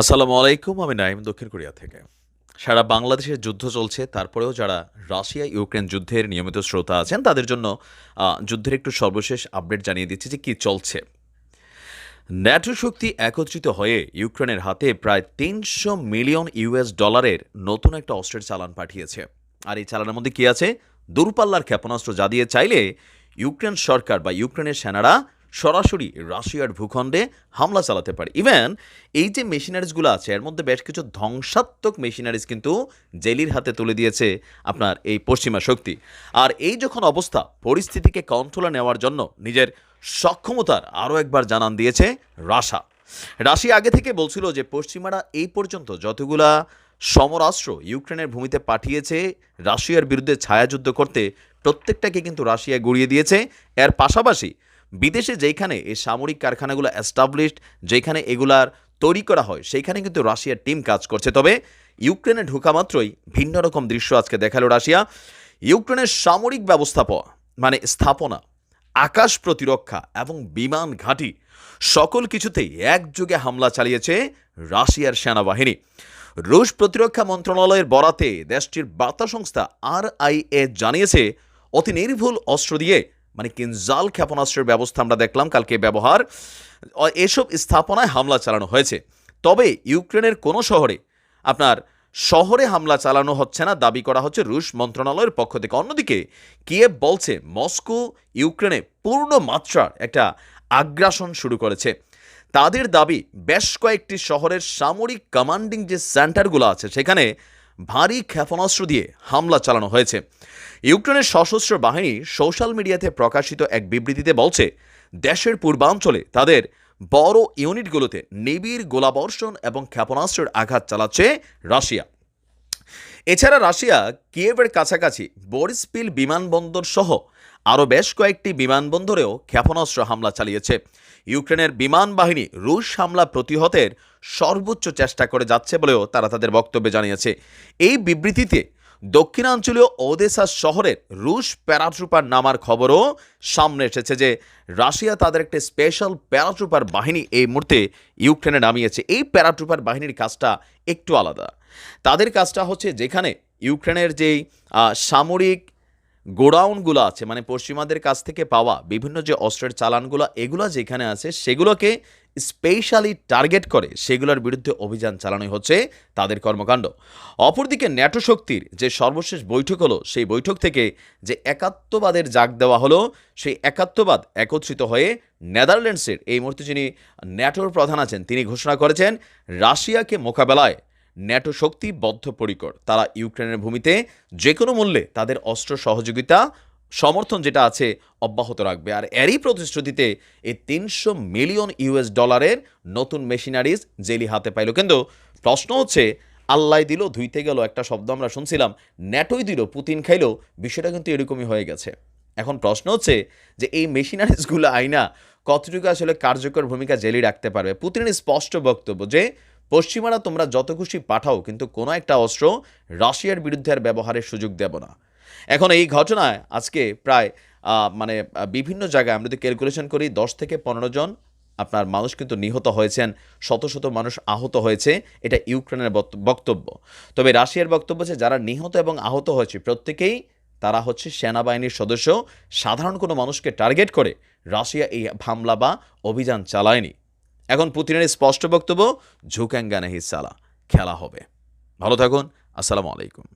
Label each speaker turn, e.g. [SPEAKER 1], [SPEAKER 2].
[SPEAKER 1] আসসালামু আলাইকুম, আমি নাইম দক্ষিণ কোরিয়া থেকে। সারা বাংলাদেশে যুদ্ধ চলছে, তারপরেও যারা রাশিয়া ইউক্রেন যুদ্ধের নিয়মিত শ্রোতা আছেন, তাদের জন্য যুদ্ধের একটু সর্বশেষ আপডেট জানিয়ে দিচ্ছি যে কি চলছে। ন্যাটো শক্তি একত্রিত হয়ে ইউক্রেনের হাতে প্রায় তিনশো মিলিয়ন ইউএস ডলারের নতুন একটা অস্ত্রের চালান পাঠিয়েছে। আর এই চালানের মধ্যে কি আছে? দূরপাল্লার ক্ষেপণাস্ত্র যা দিয়ে চাইলে ইউক্রেন সরকার বা ইউক্রেনের সেনারা সরাসরি রাশিয়ার ভূখণ্ডে হামলা চালাতে পারে। ইভেন এই যে মেশিনারিজগুলো আছে, এর মধ্যে বেশ কিছু ধ্বংসাত্মক মেশিনারিজ কিন্তু জেলির হাতে তুলে দিয়েছে আপনার এই পশ্চিমা শক্তি। আর এই যখন অবস্থা, পরিস্থিতিকে কন্ট্রোলে নেওয়ার জন্য নিজের সক্ষমতার আরও একবার জানান দিয়েছে রাশা। রাশিয়া আগে থেকে বলছিল যে পশ্চিমারা এই পর্যন্ত যতগুলা সমরাস্ত্র ইউক্রেনের ভূমিতে পাঠিয়েছে, রাশিয়ার বিরুদ্ধে ছায়াযুদ্ধ করতে, প্রত্যেকটাকে কিন্তু রাশিয়া গড়িয়ে দিয়েছে। এর পাশাপাশি বিদেশে যেখানে এই সামরিক কারখানাগুলো অ্যাস্টাবলিশড যেখানে এগুলার তৈরি করা হয়, সেইখানে কিন্তু রাশিয়ার টিম কাজ করছে। তবে ইউক্রেনে ঢোকা মাত্রই ভিন্ন রকম দৃশ্য আজকে দেখাল রাশিয়া। ইউক্রেনের সামরিক ব্যবস্থাপনা মানে স্থাপনা, আকাশ প্রতিরক্ষা এবং বিমান ঘাঁটি, সকল কিছুতেই একযোগে হামলা চালিয়েছে রাশিয়ার সেনাবাহিনী। রুশ প্রতিরক্ষা মন্ত্রণালয়ের বরাতে দেশটির বার্তা সংস্থা আর জানিয়েছে, অতি নির্ভুল অস্ত্র দিয়ে মানে কিনজাল ক্ষেপণাস্ত্রের ব্যবস্থা আমরা দেখলাম, কালকে ব্যবহার। এসব স্থাপনায় হামলা চালানো হয়েছে। তবে ইউক্রেনের কোনো শহরে আপনার শহরে হামলা চালানো হচ্ছে না, দাবি করা হচ্ছে রুশ মন্ত্রণালয়ের পক্ষ থেকে। অন্যদিকে, কিয়েভ বলছে, মস্কো ইউক্রেনে পূর্ণ মাত্রার একটা আগ্রাসন শুরু করেছে। তাদের দাবি, বেশ কয়েকটি শহরের সামরিক কমান্ডিং যে সেন্টারগুলো আছে, সেখানে ভারী ক্ষেপণাস্ত্র দিয়ে হামলা চালানো হয়েছে। ইউক্রেনের সশস্ত্র বাহিনী সোশ্যাল মিডিয়াতে প্রকাশিত এক বিবৃতিতে বলছে, দেশের পূর্বাঞ্চলে তাদের বড় ইউনিটগুলোতে নিবিড় গোলাবর্ষণ এবং ক্ষেপণাস্ত্রের আঘাত চালাচ্ছে রাশিয়া। এছাড়া রাশিয়া কিয়েভের কাছাকাছি বরিসপিল বিমানবন্দর সহ আরও বেশ কয়েকটি বিমানবন্দরেও ক্ষেপণাস্ত্র হামলা চালিয়েছে। ইউক্রেনের বিমান বাহিনী রুশ হামলা প্রতিহতের সর্বোচ্চ চেষ্টা করে যাচ্ছে বলেও তারা তাদের বক্তব্যে জানিয়েছে। এই বিবৃতিতে দক্ষিণাঞ্চলীয় ওদেসা শহরের রুশ প্যারাট্রুপার নামার খবরও সামনে এসেছে যে, রাশিয়া তাদের একটি স্পেশাল প্যারাট্রুপার বাহিনী এই মুহূর্তে ইউক্রেনে নামিয়েছে। এই প্যারাট্রুপার বাহিনীর কাজটা একটু আলাদা। তাদের কাজটা হচ্ছে যেখানে ইউক্রেনের যেই সামরিক গোডাউনগুলো আছে মানে পশ্চিমাদের কাছ থেকে পাওয়া বিভিন্ন যে অস্ত্রের চালানগুলো, এগুলো যেখানে আছে, সেগুলোকে স্পেশালি টার্গেট করে, সেগুলোর বিরুদ্ধে অভিযান চালানোই হচ্ছে তাদের কর্মকাণ্ড। অপরদিকে ন্যাটো শক্তির যে সর্বশেষ বৈঠক হলো, সেই বৈঠক থেকে যে একাত্মবাদের জাগ দেওয়া হলো, সেই একাত্মবাদ একত্রিত হয়ে নেদারল্যান্ডসের, এই মুহূর্তে যিনি ন্যাটোর প্রধান আছেন, তিনি ঘোষণা করেছেন, রাশিয়াকে মোকাবেলায় ন্যাটো শক্তি বদ্ধপরিকর। তারা ইউক্রেনের ভূমিতে যে কোনো মূল্যে তাদের অস্ত্র সহযোগিতা, সমর্থন যেটা আছে অব্যাহত রাখবে। আর এরই প্রতিশ্রুতিতে এই তিনশো মিলিয়ন ইউএস ডলারের নতুন মেশিনারিজ জেলি হাতে পাইল। কিন্তু প্রশ্ন হচ্ছে, আল্লাহ দিল, ধুইতে গেল একটা শব্দ আমরা শুনছিলাম, ন্যাটোই দিল, পুতিন খাইলো, বিষয়টা কিন্তু এরকমই হয়ে গেছে। এখন প্রশ্ন হচ্ছে যে এই মেশিনারিজগুলো আইনা কতটুকু আসলে কার্যকর ভূমিকা জেলি রাখতে পারবে? পুতিনের স্পষ্ট বক্তব্য যে পশ্চিমারা তোমরা যত খুশি পাঠাও, কিন্তু কোনো একটা অস্ত্র রাশিয়ার বিরুদ্ধে আর ব্যবহারের সুযোগ দেব না। এখন এই ঘটনায় আজকে প্রায় মানে বিভিন্ন জায়গায় আমরা যদি ক্যালকুলেশন করি, দশ থেকে পনেরো জন আপনার মানুষ কিন্তু নিহত হয়েছেন, শত শত মানুষ আহত হয়েছে, এটা ইউক্রেনের বক্ত- বক্তব্য। তবে রাশিয়ার বক্তব্য যে যারা নিহত এবং আহত হয়েছে, প্রত্যেকেই তারা হচ্ছে সেনাবাহিনীর সদস্য। সাধারণ কোনো মানুষকে টার্গেট করে রাশিয়া এই হামলা বা অভিযান চালায়নি। এখন পুতিনের স্পষ্ট বক্তব্য ঝুকাঙ্গানে সালা। খেলা হবে। ভালো থাকুন। আসসালামু আলাইকুম।